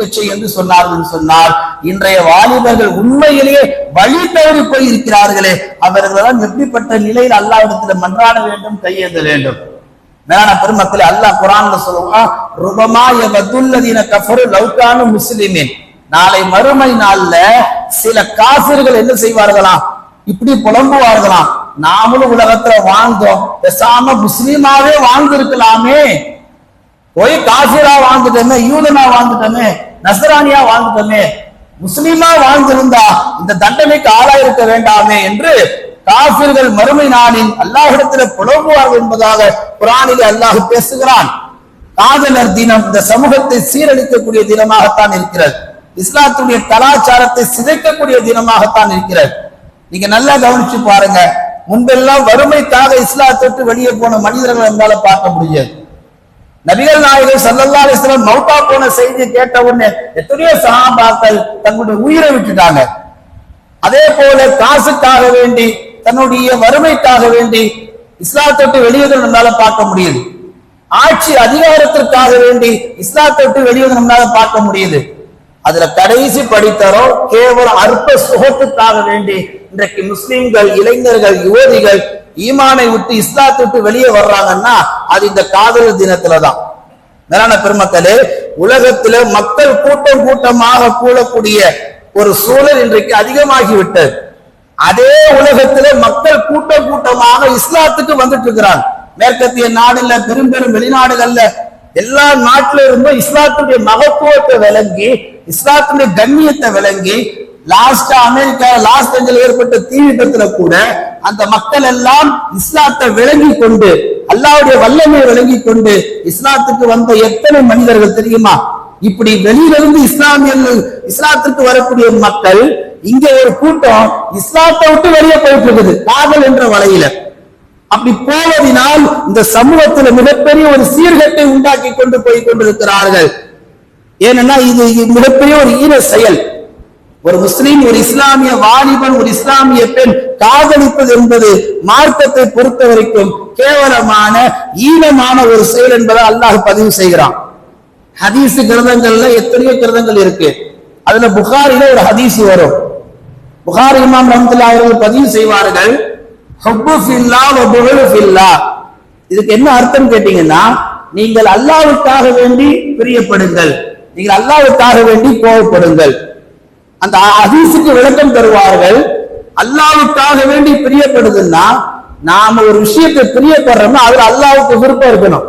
பிச்சை என்று சொன்னார்கள் சொன்னால் இன்றைய வாலிபர்கள் உண்மையிலேயே வழி தவறி போய் இருக்கிறார்களே அவர்களெல்லாம் எப்படிப்பட்ட நிலையில் அல்லாவிடத்தில் மன்றாட வேண்டும் கையேந்த வேண்டும். மேலான பெருமக்களை அல்லாஹ் குரான்ல சொல்லுவான் ருபமா யவதுல்லதீன கஃபரு லவ்கானு முஸ்லிமின். நாளை மறுமை நாள்ல சில காசிர்கள் என்ன செய்வார்களாம்? இப்படி புலம்புவார்களாம். நாமளும் உலகத்துல வாழ்ந்தோம். பேசாம முஸ்லீமாவே வாழ்ந்திருக்கலாமே. போய் காசிரா வாழ்ந்துட்டோமே யூதனா வாழ்ந்துட்டோமே நசரானியா வாழ்ந்துட்டோமே. முஸ்லீமா வாழ்ந்திருந்தா இந்த தண்டனைக்கு ஆளாயிருக்க வேண்டாமே என்று காபிர்கள் மறுமை நாளில் அல்லாஹிடத்தில் புலம்புவார்கள் என்பதாக குரானிலே அல்லாஹ் பேசுகிறான். காதலர் தினம் இந்த சமூகத்தை சீரழிக்கக்கூடிய தினமாகத்தான் இருக்கிறது. இஸ்லாத்துடைய கலாச்சாரத்தை சிதைக்கக்கூடிய தினமாகத்தான் இருக்கிறது. நீங்க நல்லா கவனிச்சு பாருங்க. முன்பெல்லாம் வறுமைக்காக இஸ்லாத்தை விட்டு வெளியே போன மனிதர்கள் என்னால பார்க்க முடியாது. நபிகள் நாயகர் சல்லல்லா அலிஸ்லாம் மௌத்தா போன செய்தி கேட்ட உடனே எத்தனையோ சகாபாக்கள் தங்களுடைய உயிரை விட்டுட்டாங்க. அதே போல காசுக்காக வேண்டி தன்னுடைய வறுமைக்காக வேண்டி இஸ்லாத்தொட்டு வெளியேற நம்மளால பார்க்க முடியுது. ஆட்சி அதிகாரத்திற்காக வேண்டி இஸ்லாத்தொட்டு வெளியேற நம்மளால பார்க்க முடியுது. அதுல கடைசி படித்தரோ கேவலம் அற்ப சுகத்துக்காக வேண்டி இன்றைக்கு முஸ்லிம்கள் இளைஞர்கள் யுவதிகள் ஈமானை விட்டு இஸ்லாத்தை விட்டு வெளியே வர்றாங்கன்னா அது இந்த காதல் தினத்துலதான். மேலான பெருமக்களே உலகத்தில மக்கள் கூட்டம் கூட்டமாக கூடக்கூடிய ஒரு சூழல் இன்றைக்கு அதிகமாகிவிட்டது. அதே உலகத்தில மக்கள் கூட்டம் கூட்டமாக இஸ்லாத்துக்கு வந்துட்டு இருக்கிறாங்க மேற்கத்திய நாடுல பெரும் பெரும் வெளிநாடுகள்ல எல்லா நாட்டில இருந்தும் இஸ்லாத்துடைய மகத்துவத்தை விளங்கி இஸ்லாத்துடைய கண்ணியத்தை விளங்கி லாஸ்டா அமெரிக்கா லாஸ் ஏஞ்சல் ஏற்பட்ட தீ விபத்துல கூட அந்த மக்கள் எல்லாம் இஸ்லாத்தை விளங்கி கொண்டு அல்லாவுடைய வல்லமையை விளங்கி கொண்டு இஸ்லாத்துக்கு வந்த எத்தனை மனிதர்கள் தெரியுமா? இப்படி வெளியிலிருந்து இஸ்லாமியர்கள் இஸ்லாத்திற்கு வரக்கூடிய மக்கள் இங்க ஒரு கூட்டம் இஸ்லாத்தை விட்டு வெளியே போயிட்டு இருக்குது காதல் என்ற வலையில. அப்படி போவதினால் இந்த சமூகத்தில் மிகப்பெரிய ஒரு சீர்கட்டை உண்டாக்கி கொண்டு போய் கொண்டிருக்கிறார்கள். ஏனென்னா இது இது மிகப்பெரிய ஒரு ஈர செயல். ஒரு முஸ்லீம் ஒரு இஸ்லாமிய வாலிபன் ஒரு இஸ்லாமிய பெண் காதலிப்பது என்பது மார்க்கத்தை பொறுத்த வரைக்கும் கேவலமான ஈனமான ஒரு செயல் என்பதை அல்லாஹ் பதிவு செய்கிறான். ஹதீஸ் கிரதங்கள்ல எத்தனையோ கிரதங்கள் இருக்கு. அதுல புகாரில ஒரு ஹதீஸ் வரும். புகார் இமாம் ரஹமத்துல்லா அவர்கள் பதிவு செய்வார்கள் ஹுப்பு ஃபில்லா வ ஃபில்லா. இதுக்கு என்ன அர்த்தம் கேட்டீங்கன்னா நீங்கள் அல்லாவுக்காக வேண்டி பிரியப்படுங்கள் நீங்கள் அல்லாவுக்காக வேண்டி கோவப்படுங்கள். அந்த ஹதீஸுக்கு விளக்கம் தருவார்கள். அல்லாவுக்காக வேண்டி பிரியப்படுதுன்னா நாம ஒரு விஷயத்தை பிரியப்படுறோம்னா அதுல அல்லாவுக்கு விருப்பம் இருக்கணும்.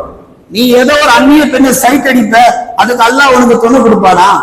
நீ ஏதோ ஒரு அந்நிய பெண்ணை சைட் அடிப்ப அதுக்கு அல்லாஹ் உனக்கு துணை கொடுப்பானா?